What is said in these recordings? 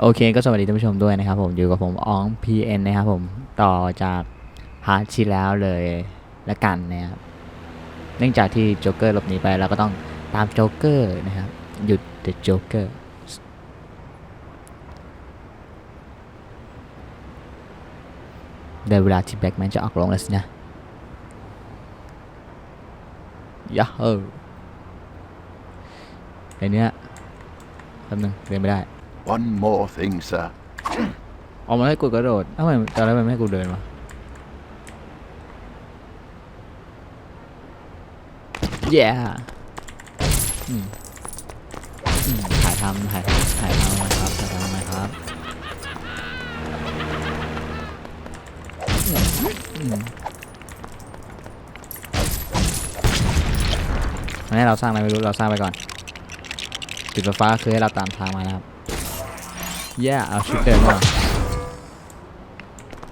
โอเคก็สวัสดีท่านผู้ชมด้วยนะครับผมอยู่กับผมออง PN นะครับผมต่อจากพาร์ทที่แล้วเลยละกันนะครับเนื่องจากที่โจ๊กเกอร์หลบหนีไปเราก็ต้องตามโจ๊กเกอร์นะครับหยุด The Joker ได้เวลาที่แบ็กแมนจะออกลงแล้วสินะยะเออไอเนี้ยแป๊บนึงเรียนไม่ได้ One more thing, sir. ออกมาให้กูกระโดดทำไมตอนแรกมันไม่ให้กูเดินวะเย้อืมอืมถ่ายทำถ่ายทำถ่ายทำมาครับถ่ายทำมาครับอืมอืมอันนี้เราสร้างอะไรไม่รู้ เราสร้างไปก่อนจุดไฟฟ้าคือให้เราตามทางมานะครับ แย่เอาชุดเดิมมา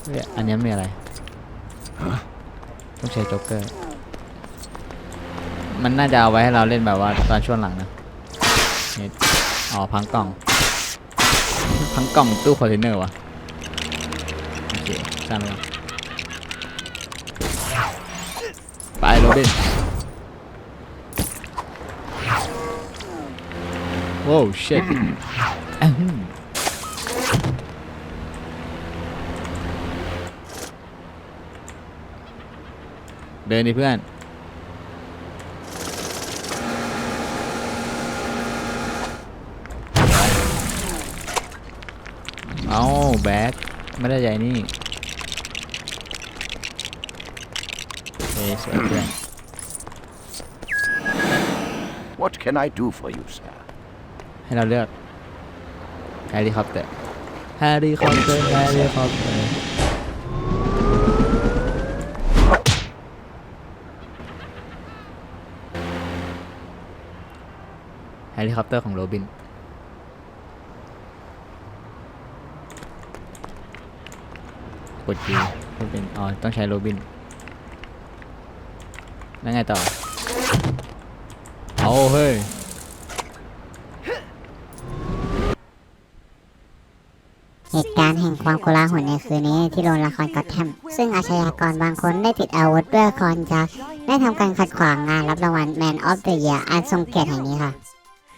เฮ้ยอันนี้มีอะไรต้องใช้โจ๊กเกอร์ มันน่าจะเอาไว้ให้เราเล่นแบบว่าตอนช่วงหลังนะนี่อ๋อพังกล่อง พังกล่องตู้คอนเทนเนอร์วะโอเคสร้างแล้วไปโรบินโว้วเช็ดอื้อหือ เดินดิเพื่อน เอาแบ็คไม่ได้ใหญ่นี่เอ้ยสวยเพื่อน What can I do for you, sir? ให้เราเลือกแฮร์รี่คอปเตอร์แฮร์รี่คอปเตอร์แฮร์รี่คอปเตอร์ ลิคอปเตอร์ของโรบิน กดจีโรบิน อ๋อ ต้องใช้โรบิน แล้วไงต่อ เอาเฮ้ยเหตุการณ์แห่งความโกลาหลในคืนนี้ที่โรงละครก็อตแทมซึ่งอาชญากรบางคนได้ติดอาวุธด้วยคอนจะได้ทำการขัดขวางงานรับรางวัล Man of the Year อันทรงเกียรติแห่งนี้ค่ะ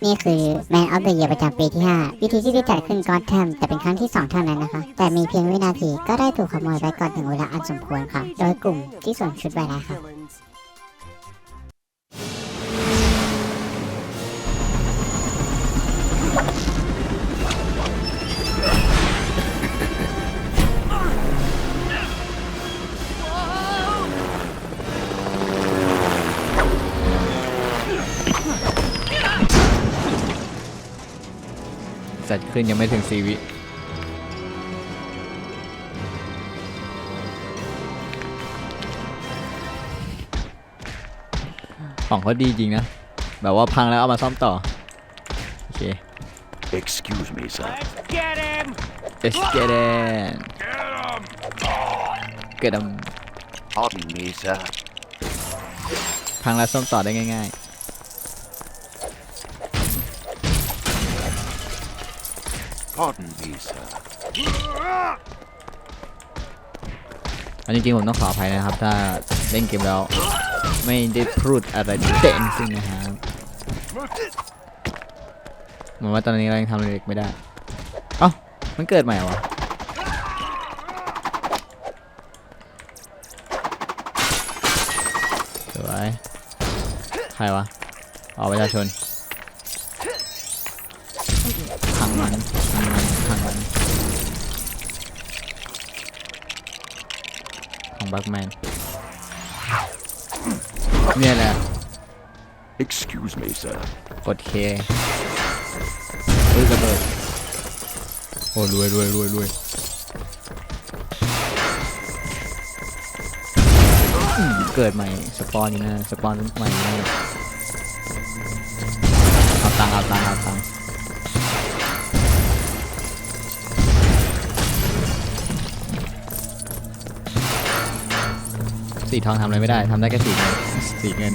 นี่คือ Man of the Year ประจำปีที่ 5 วิธีที่ได้จัดขึ้นกอตแทมแต่เป็นครั้งที่ 2 เท่านั้นนะคะ แต่มีเพียงวินาทีก็ได้ถูกขโมยไปก่อนถึงเวลาอันสมควรค่ะ โดยกลุ่มที่สวมชุดไวรัสค่ะ ขึ้นยังไม่ถึงสีวิของเขาดีจริงนะ แบบว่าพังแล้วเอามาซ่อมต่อ โอเค Excuse me, sir. Get him! let's get it get them Pardon me, sir. พังแล้วซ่อมต่อได้ง่าย Pardon me, sir. อันจริงๆผมต้องขออภัยนะครับ ถ้าเล่นเกมแล้ว ไม่ได้พูดอะไรเด่นจริงนะครับเหมือนว่าตอนนี้เรายังทำอะไรเล็กไม่ได้เอ้ามันเกิดใหม่เหรอวะสวยใครวะอ๋อประชาชนขัง มันขังมันขังมันของบัคแมนเนี่ยแหละ Excuse me, sir. กดเคเฮ้ยระเบิดโอ้รวยรวยรวยรวยเกิดใหม่ สปอนอยู่นะ สปอนใหม่เอาตังเอาตัง สีทองทำอะไรไม่ได้ทำได้แค่สีเงินสีเงิน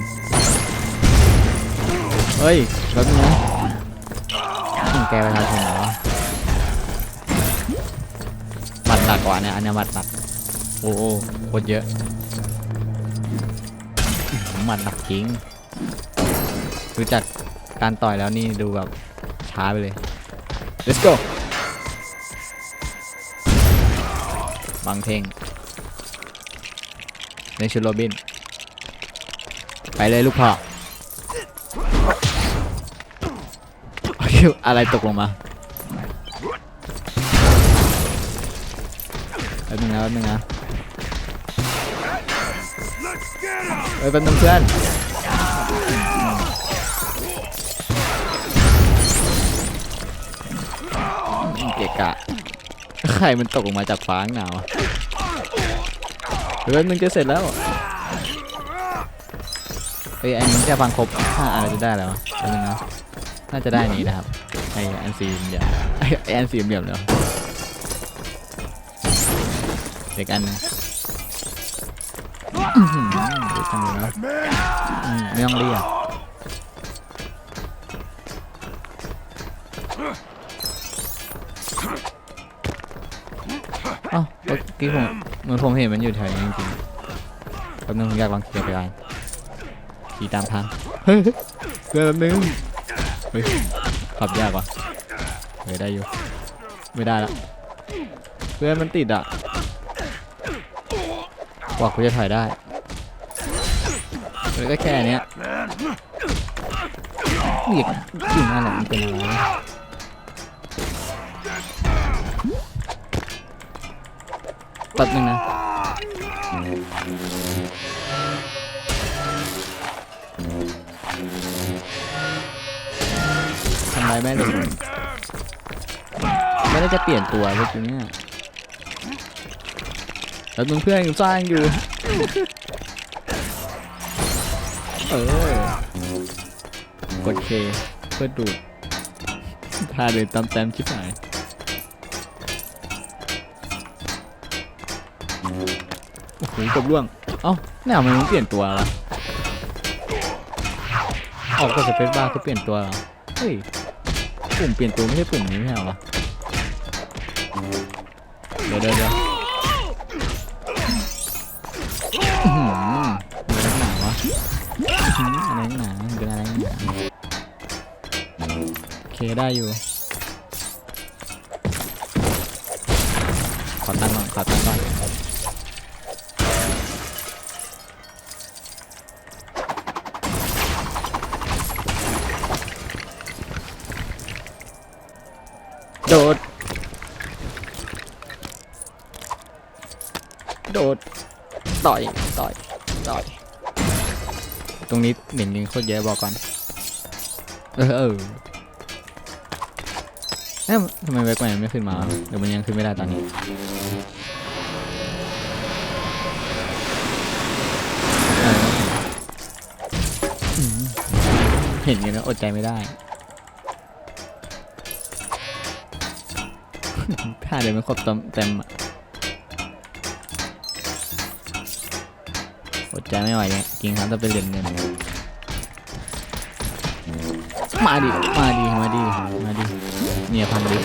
เฮ้ยแป๊บนึงนะอืมแกประชาชนเหรอวะกว่าเนี่ยอันเนี้ยหมัดหนักโอ้โหโคตรเยอะอื้อหือหมัดหนักจริงดูจากการต่อยแล้วนี่ดูแบบช้าไปเลย let's go บังเทง ในชุดโรบิน ไปเลยลูกพ่ออะไรตกลงมาแป๊บนึงนะแป๊บนึงนะเอ้ยแป๊บนึงเพื่อนเกะกะใครมันตกลงมาจากฟ้างหนาว เฮ้ยมึงจะเสร็จแล้วเอ้ยอันนี้จะฟังครบห้าอันจะได้แล้วแป๊บนึงนะน่าจะได้นี้นะครับไอแอนซีมเดียวไอไอ้อันซีมเดียวแล้วเด็กอันเด็กจังเลยนะไม่ต้องเรียกอ้าเมื่อกี้ผม เหมือนผมเห็นมันอยู่แถวนี้จริงๆแป๊บนึงผมอยากลองขี่ไปกันขี่ตามทางเฮ้ยเดี๋ยวแป๊บนึงเฮ้ยขับยากว่ะเฮ้ยได้อยู่ ไม่ได้ละเพื่อนมันติดอะกว่ากูจะถอยได้เฮ้ยก็แค่เนี้ยเรียกอยู่นั่นแหละมันเป็นอะไร ป๊บนึงนะ ทำไรไม่เลยไม่ได้จะเปลี่ยนตัวเมื่อกี้เนี่ยแล้วมึงเพื่อนกูสร้างอยู่ เออ กดเคเพื่อดูดท่าเดินตามแต้มชิบหาย กบล่วง เอ้าแนวมันเปลี่ยนตัววะออกกดสเปซบาร์ก็เปลี่ยนตัวเหรอเฮ้ย ปุ่มเปลี่ยนตัวไม่ใช่ปุ่มนี้ไม่ใช่เหรอวะเดี๋ยวเดี๋ยวเดี๋ยวอื้อหือเป็นอะไรหนาวะอื้อหืออะไรหนาเป็นอะไรหนาโอเคได้อยู่ ขอตั้งก่อนขอตั้งก่อน ต่อยต่อยต่อย ตรงนี้เหม็นยิงโคตรเยอะบอกก่อน เออเออเอ๊ะทำไมแบ็คแมนไม่ขึ้นมา เดี๋ยวมันยังขึ้นไม่ได้ตอนนี้เห็นอยู่นะอดใจไม่ได้ถ้าเดี๋ยวไม่ครบเต็มเต็มอะ ไม่ไหวจริงครับต้องไปเรียนเงินมาดิ มาดิ มาดิ มาดิ เนี่ยพันดิ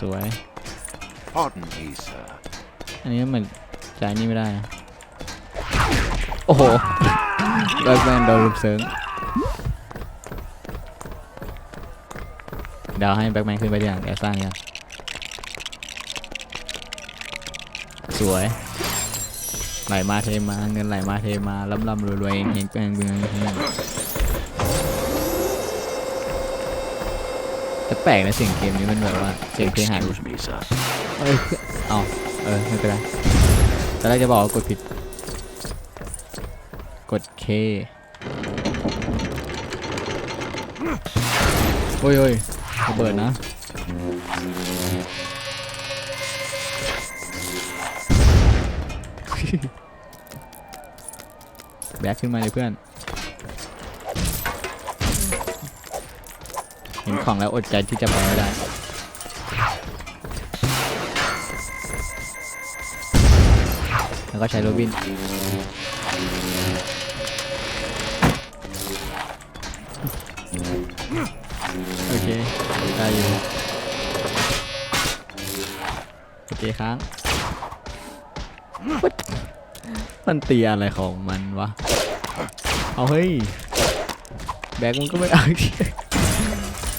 สวย Pardon me, sir. อันนี้เหมือนจ่ายนี่ไม่ได้นะ โอ้โหแบ็คแมนโดนลุมเซิงเดี๋ยวให้แบ็คแมนขึ้นไปทีหลังเดี๋ยวสร้างยัง สวย ไหลมาเทมาเงินไหลมาเทมาล่ำล่ำรวยรวยเองเฮงแปงเบืองเฮงแต่แปลกนะเสียงเกมนี้มันแบบว่าเสียงเพลงหายไป Excuse me, sir. เอ้ยเอาเออไม่เป็นไรตอนแรกจะบอกว่ากดผิด กด K โอ้ยโอ้ยระเบิดนะ แบกขึ้นมาเลยเพื่อนเห็นของแล้วอดใจที่จะไปไม่ได้แล้วก็ใช้โรบินออยู่โอเคค้างมันตีอะไรของมันวะ เอาเฮ้ย แบกมันก็ไม่เอา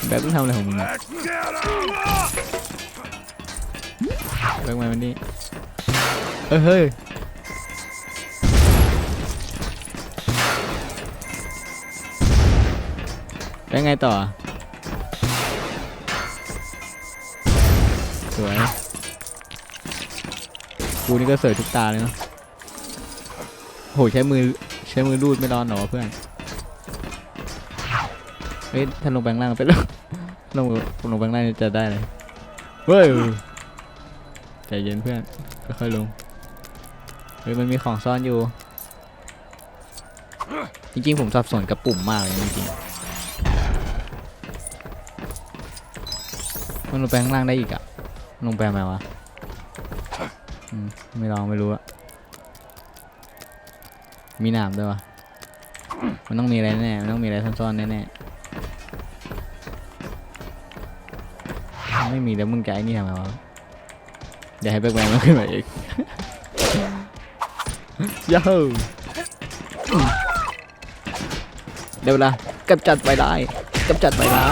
แบกมึงทำอะไรของมึงแบกมาวันนี้เฮ้ยเฮ้ยแล้วไงต่อ สวยกูนี่ก็เสิร์ฟทุกตาเลยเนาะโหใช้มือ ช้มือรูดไม่ร้อนเหรอเพื่อนเฮ้ยถ้าลงแบงล่างไปแล้วลงลงแบงล่างจะได้เลยเฮ้ยใจเย็นเพื่อนค่อยๆลงเฮ้ยมันมีของซ่อนอยู่ จริงๆผมสับสนกับปุ่มมากเลยจริงๆมันลงแบงล่างได้อีกอะลงแบงไหมวะไม่ลองไม่รู้อะ มีหนามด้วยวะมันต้องมีอะไรแน่ มันต้องมีอะไรซ่อนๆแน่ๆไม่มีแล้วมึงจะไอ้นี่ทำไมวะเดี๋ยวให้แบ็คแมนมันขึ้นมาอีกยาฮูเดี๋ยวเวลากำจัดไปได้กำจัดไปได้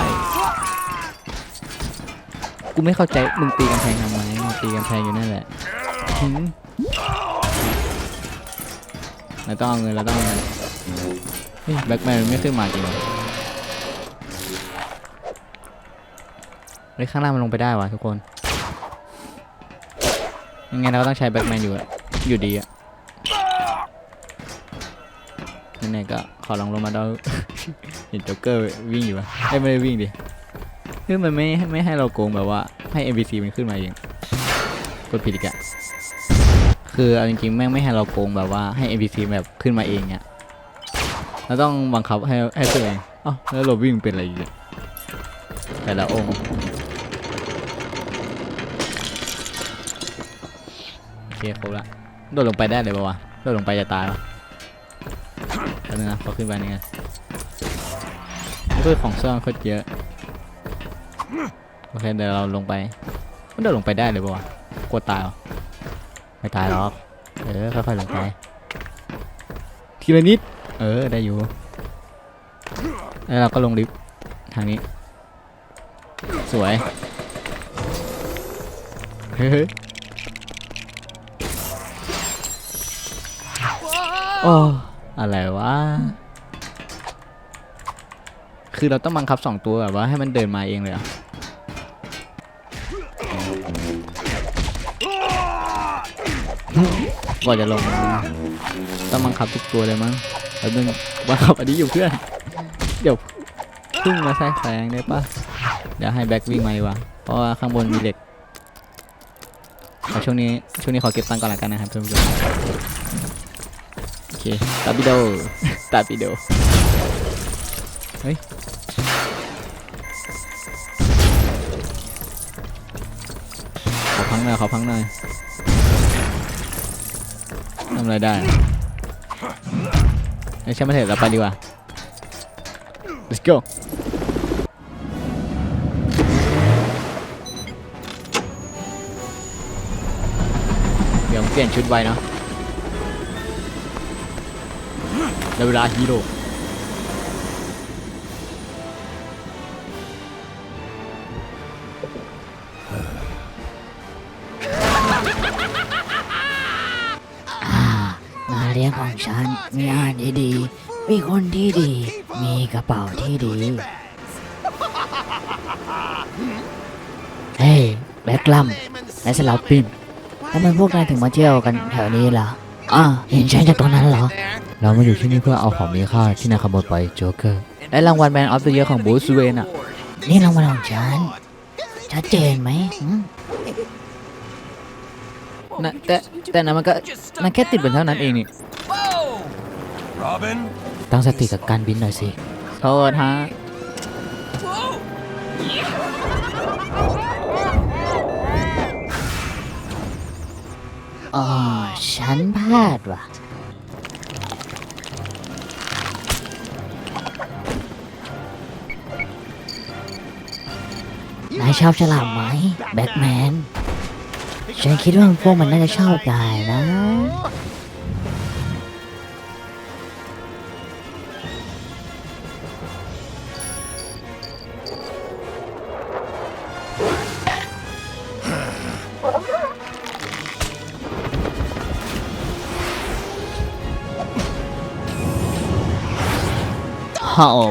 กูไม่เข้าใจมึงตีกำแพงทำไมมึงตีกำแพงอยู่นั่นแหละหืม เราต้องเอาเงินเราต้องเอาเงินแบ็คแมนไม่ขึ้นมาจริงเหรอเฮ้ยข้างล่างมันลงไปได้วะทุกคนยังไงเราก็ต้องใช้แบ็คแมนอยู่อะอยู่ดีอะไหนๆก็ขอลองลงมาดูเห็นโจ๊กเกอร์วิ่งอยู่อะเอ้ไม่ได้วิ่งดิคือมันไม่ไม่ให้เราโกงแบบว่าให้ NPC มันขึ้นมาเองกดผิดอีกอะ คือเอาจริงๆแม่งไม่ให้เราโกงแบบว่าให้ NPC แบบขึ้นมาเองอะเราต้องบังคับให้ให้ขึ้นเองอ๋อแล้วเราวิ่งเป็นอะไรอีกอะแต่ละองค์โอเคครบละโดดลงไปได้เลยปะวะโดดลงไปจะตายปะแป๊บนึงนะขอขึ้นไปนี่ไงเพื่อของซ่อนโคตรเยอะโอเคเดี๋ยวเราลงไปมันโดดลงไปได้เลยปะวะกลัวตายเหรอ ไม่ตายหรอก เออ ค่อยๆลงไป ทีละนิด เออ ได้อยู่ แล้วเราก็ลงลิฟต์ทางนี้ สวย เฮ้ยโอ้อะไรวะ คือเราต้องบังคับสองตัวแบบว่าให้มันเดินมาเองเลยเหรอะ ก่อนจะลงต้องบังคับทุกตัวเลยมั้งแล้วนึงบังคับอันนี้อยู่เพื่อน เดี๋ยวพึ่งมาแทรกแซงได้ปะเดี๋ยวให้แบ็ควิ่งมาดีกว่าเพราะว่าข้างบนมีเหล็กเอช่วงนี้ช่วงนี้ขอเก็บตังค์ก่อนละกันนะครับเพื่อนๆโอเคตาปิโดตาปิโดเฮ้ยขอพังหน่อยขอพังหน่อยำอะไรได้ไอ้ยใช่ไม่เถอะเราไปดีกว่า let's go เดี๋ยวผมเปลี่ยนชุดไว้เนาะได้เวลาฮีโร่ ฉันมีอาหารที่ดี มีคนที่ดี มีกระเป๋าที่ดี เฮ้ยแบ็คลัมและสลับปินทำไมพวกนายถึงมาเที่ยวกันแถวนี้ล่ะอ่าเห็นฉันจากตรงนั้นเหรอ เรามาอยู่ที่นี่เพื่อเอาของมีค่าที่นายขโมยไปโจ๊กเกอร์ และรางวัลแมนออฟเดอะเยของบูสเวนอะนี่รางวัลของฉัน ชัดเจนไหมหืมนะแต่แต่นั้นมันก็มันแค่ติดบนเท่านั้นเองนี่ Robin? ตั้งสติกับการบินหน่อยสิ โทษฮะ อ๋อ ฉันพลาดว่ะ นายชอบฉลามไหม แบ็กแมน ฉันคิดว่าพวกมันน่าจะชอบนายนะ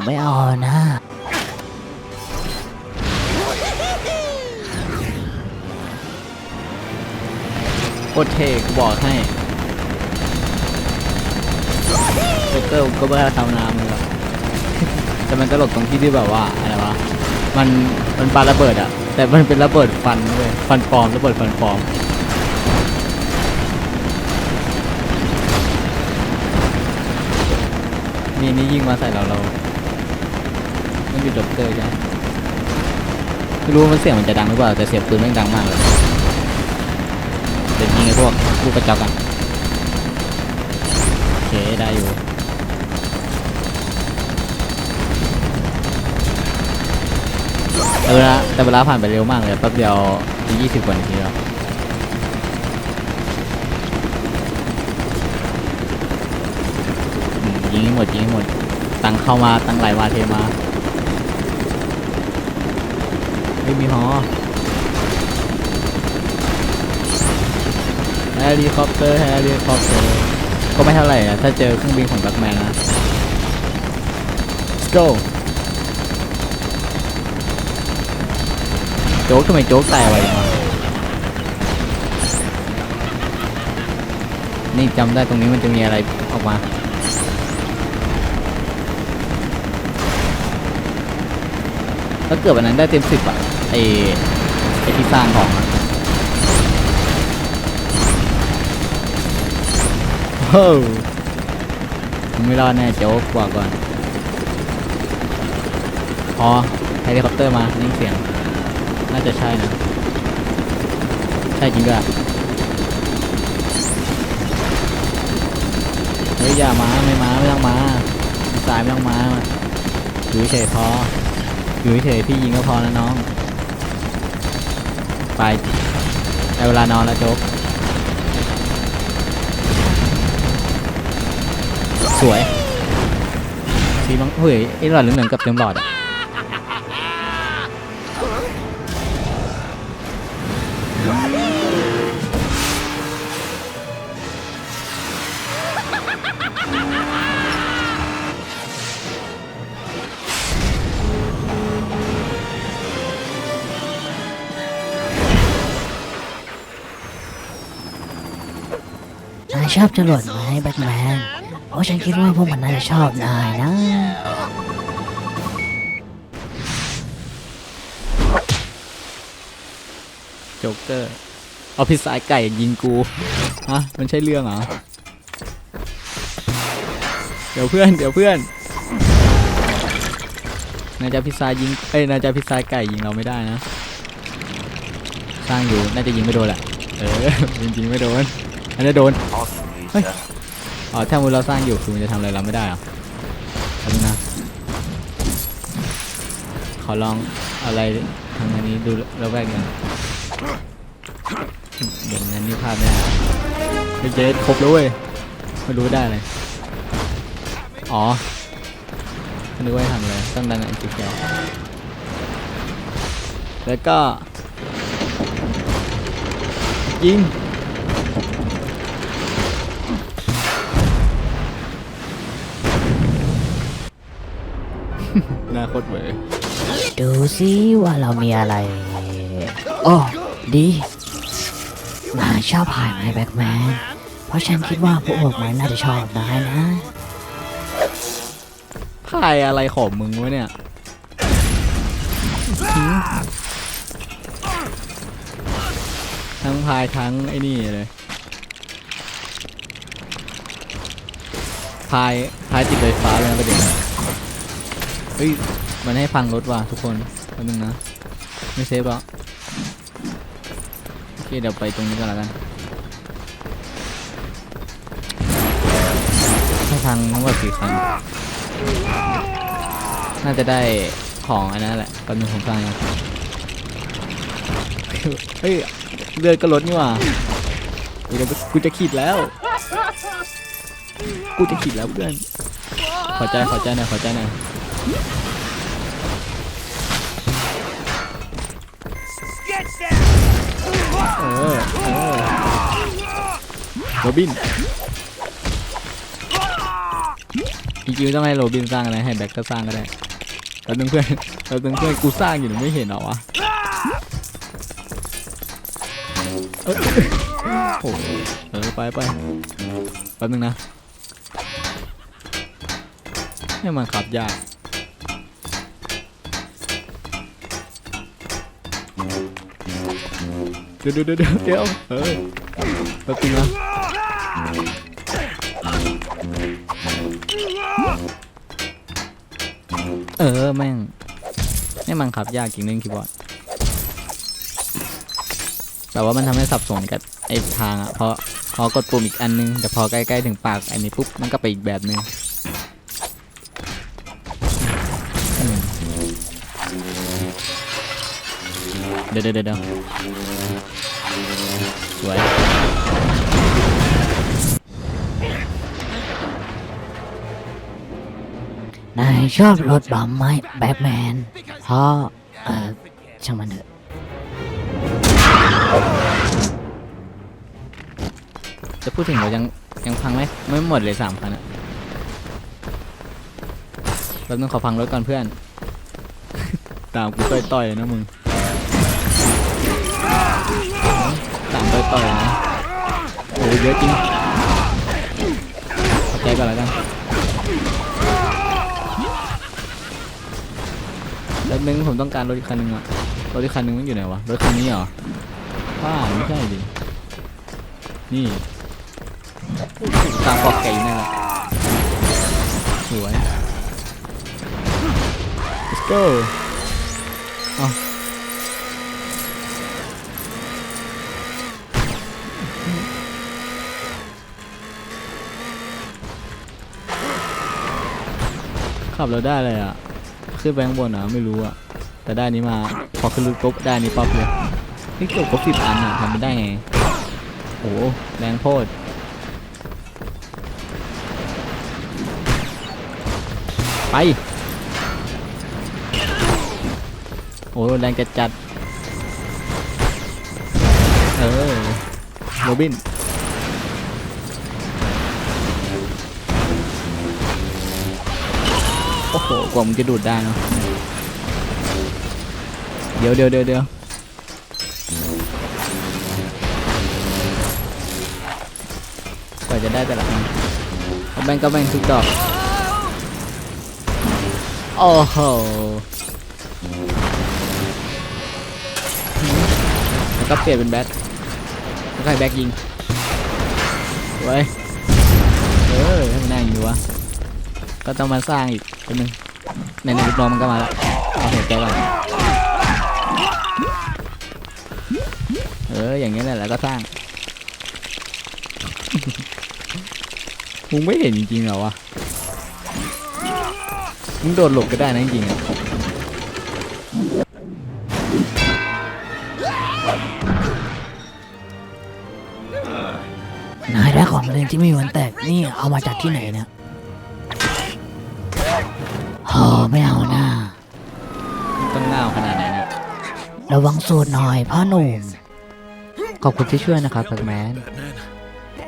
ไม่เอานะโคตรเทกูบอกให้โจ๊กเกอร์ก็ไม่ได้ทำน้ำเลยแต่มันตลกตรงที่ที่แบบว่าอะไรวะ มันมันปาระเบิดอะแต่มันเป็นระเบิดฟันเว้ยฟันปลอมระเบิดฟันปลอมนี่นี่ยิงมาใส่เราเรา มันอยู่จ็อกเกอร์ใช่ไม่รู้มันเสียงมันจะดังหรือเปล่าแต่เสียงปืนแม่งดังมากเลยเดี๋ยวยิงไอ้พวกลูกกระจอกกันโอเคได้อยู่แต่เวลาแต่เวลาผ่านไปเร็วมากเลยแป๊บเดียวยี่สิบกว่านาทีแล้วยิงให้หมดยิงหมด ตังเข้ามาตังไหลมาเทมา ไม่มีฮอเฮลิคอปเตอร์เฮลิคอปเตอร์ก็ไม่เท่าไหร่อะถ้าเจอเครื่องบินของแบ็กแมนนะ Let's go โจ๊กทำไมโจ๊กตายไวจังนี่จำได้ตรงนี้มันจะมีอะไรออกมาถ้าเกิดวันนั้นได้เต็มสิบอะ ไอไอที่สร้างของโอ้ไม่รอดแน่โจ๊กบอกก่อนพอเฮลิคอปเตอร์มานิ่งเสียง น่าจะใช่นะ ใช่จริงด้วยเฮ้ยอย่ามาไม่มาไม่ต้องมาสายไม่ต้องมาอยู่เฉยพออยู่เฉยพี่ยิงก็พอแล้วน้อง ไปได้เวลานอนแล้วโจ๊กสวยสีมังเฮ้ยไอ้หลอดเหลืองๆกับเต็มหลอดอะ ชอบจรวดไหมแบ็กแมนเพราะฉันคิดว่าพวกมันน่าจะชอบนายนะ โจ๊กเกอร์ เอาพิซซ่าไก่ยิงกูฮะมันใช่เรื่องเหรอ เดี๋ยวเพื่อน เดี๋ยวเพื่อน นายจะพิซซ่ายิง เอ้ย นายจะพิซซ่าไก่ยิงเราไม่ได้นะ สร้างอยู่ น่าจะยิงไม่โดนแหละ เออ จริงๆไม่โดนอันนี้โดน เฮ้ย อ๋อถ้ามูลเราสร้างอยู่คือมันจะทำอะไรเราไม่ได้เหรอทำนะขอลองอะไรทางอันนี้ดูแล้วแวกหนึงเดี๋ยวนั้นนี่ภาพไม่ได้ไม่เจ๊ครบแล้วเว้ยไม่รู้ได้เลยอ๋อไม่รู้ว่าให้ทำอะไรต้องดันไอ้สีเขียวแล้วก็ยิง หน้าโคตรเวอร์ดูสิว่าเรามีอะไร โอ้ดีนายชอบพายไหมแบ็กแมน เพราะฉันคิดว่าพวกมันน่าจะชอบนายนะ พายอะไรของมึงวะเนี่ยหืมทั้งพายทั้งไอ้นี่เลย พายพายติดไฟฟ้าเลยนะประเด็นเฮ้ย มันให้พังรถว่ะทุกคนแป๊บนึงนะ ไม่เซฟหรอกโอเคเดี๋ยวไปตรงนี้ก่อนแล้วกันให้พังทั้งหมดสี่ครั้งน่าจะได้ของอันนั้นแหละแป๊บนึงผมสร้างยังเฮ้ยเลือดก็ลดนี่หว่ากูจะกูจะขีดแล้ว กูจะขีดแล้วเพื่อน ขอใจขอใจหน่อยขอใจหน่อย เออเออโรบินจริงๆต้องให้โรบินสร้างอะไรให้แบ็คก็สร้างก็ได้แล้วนึงเพื่อนแล้วนึงเพื่อนกูสร้างอยู่หนูไม่เห็นหรอวะโอ้โหเออไปไปแป๊บนึงนะให้มันขับยาก เดี๋ยวเดี๋ยวเดี๋ยวเดี๋ยวเออแป๊บนึงนะเออแม่งให้มันขับยากจริงนึงคีย์บอร์ดแต่ว่ามันทำให้สับสนกับไอ้ทางอะเพราะพอกดปุ่มอีกอันนึงแต่พอใกล้ๆถึงปากอันนี้ปุ๊บมันก็ไปอีกแบบนึงเดี๋ยวเดี๋ยวเดี๋ยว สวยนายชอบรถบัมไหมแบทแมนเพราะเออช่างมันเถอะจะพูดถึงเรายังยังพังไหมไม่หมดเลยสามคันอะแป๊บนึงขอพังรถก่อนเพื่อน ตามกูต่อยๆนะมึง ตามต่อยนะโอ้ยเยอะจริงขอใจก่อนแล้วกันแป๊บนึงผมต้องการรถอีกคันนึงอะรถอีกคันนึงมันอยู่ไหนวะรถคันนี้เหรอว่าไม่ใช่ดินี่ตามปอกไก่นั่แหละสวย let's go เอ ขับเราได้เลยอะ ขึ้นไปข้างบนอะไม่รู้อะ แต่ได้นี้มา พอขึ้นรถปุ๊บได้นี้ปั๊บเลยนี่เกือบครบสิบอันอะทำไม่ได้ไง โอ้โหแรงโพดไป โอ้แรงจัดจัด เออโรบิน หกว่ามึงจะดูดได้เนาะเดี๋ยวเดี๋ยวเดี๋ยวเดี๋ยวกว่าจะได้แต่ละครั้งเอาแบงก็แบงทุกดอกโอ้โหแล้วก็เปลี่ยนเป็นแบทแล้วก็ให้แบ็กยิงไว้เออให้มันนั่งอยู่วะก็ต้องมาสร้างอีก คนนึงในในลูกน้องมันก็มาแล้วเอาหัวใจก่อนเอออย่างนี้แหละแล้วก็สร้างมึงไม่เห็นจริงๆเหรอวะมึงโดดหลบก็ได้นะจริงๆอะนายได้ของเล่นที่ไม่มีวันแตกนี่เอามาจากที่ไหนเนี่ย ไม่เอานะต้องง่าวขนาดไหนเนี่ยระวังสูตรหน่อยพ่อหนุ่ม ขอบคุณที่ช่วยนะครับแบ็กแมน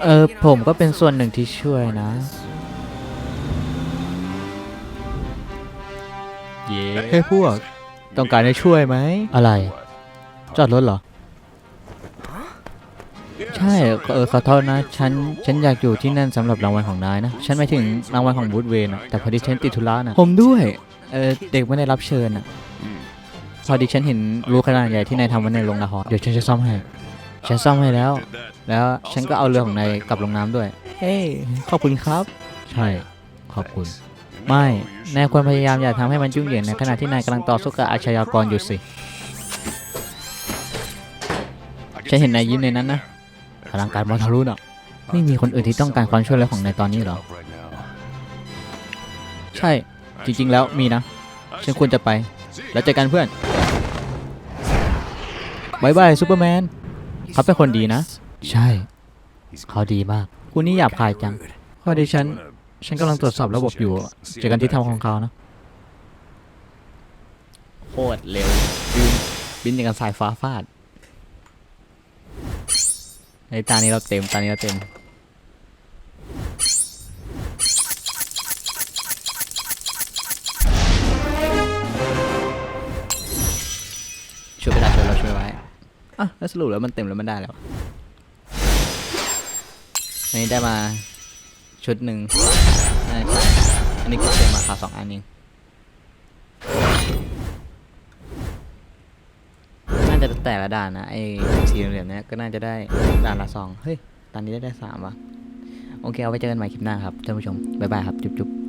เออผมก็เป็นส่วนหนึ่งที่ช่วยนะ เย้เฮ้ยพวก ต้องการให้ช่วยไหมอะไร จอดรถเหรอใช่เออขอโทษนะ ฉัน ฉันอยากอยู่ที่นั่นสำหรับรางวัลของนายนะ ฉันไม่ถึงรางวัลของบูธเวนอะแต่พอดีฉันติดธุระนะผมด้วย เออเด็กไม่ได้รับเชิญอะพอดีฉันเห็นรูขนาดใหญ่ที่นายทำไว้ในโรงละครเดี๋ยวฉันจะซ่อมให้ ฉันซ่อมให้แล้ว แล้วฉันก็เอาเรือของนายกลับลงน้ำด้วย เฮ้ยขอบคุณครับ ใช่ ขอบคุณ ไม่ นายควรพยายามอย่าทำให้มันยุ่งเหยิงในขณะที่นายกำลังต่อสู้กับอาชญากรอยู่สิ ฉันเห็นนายยิ้มในนั้นนะ พลังการมองทะลุน่ะไม่มีคนอื่นที่ต้องการความช่วยเหลือของนายตอนนี้เหรอ ใช่จริงๆแล้วมีนะ ฉันควรจะไป แล้วเจอกันเพื่อนบายบายซูเปอร์แมนเขาเป็นคนดีนะ ใช่ เขาดีมากคุณนี่หยาบคายจังพอดีฉัน ฉันกำลังตรวจสอบระบบอยู่ เจอกันที่ทำของเขานะโคตรเร็วบินบินอย่างกับสายฟ้าฟาด ไอ้ตานี้เราเต็ม ตานี้เราเต็ม ช่วยไปได้ช่วยเราช่วยไว้อะแล้วสรุปแล้วมันเต็มแล้วมันได้แล้วอันนี้ได้มาชุดหนึ่งอันนี้ก็เต็มมาค่ะสองอันเอง แต่ละด่านนะไอ้สีเหลืองเนี้ยก็น่าจะได้ด่านละสองเฮ้ยตอนนี้ได้ได้สามว่ะโอเคเอาไว้เจอกันใหม่คลิปหน้าครับท่านผู้ชมบ๊ายบายครับจุ๊บๆ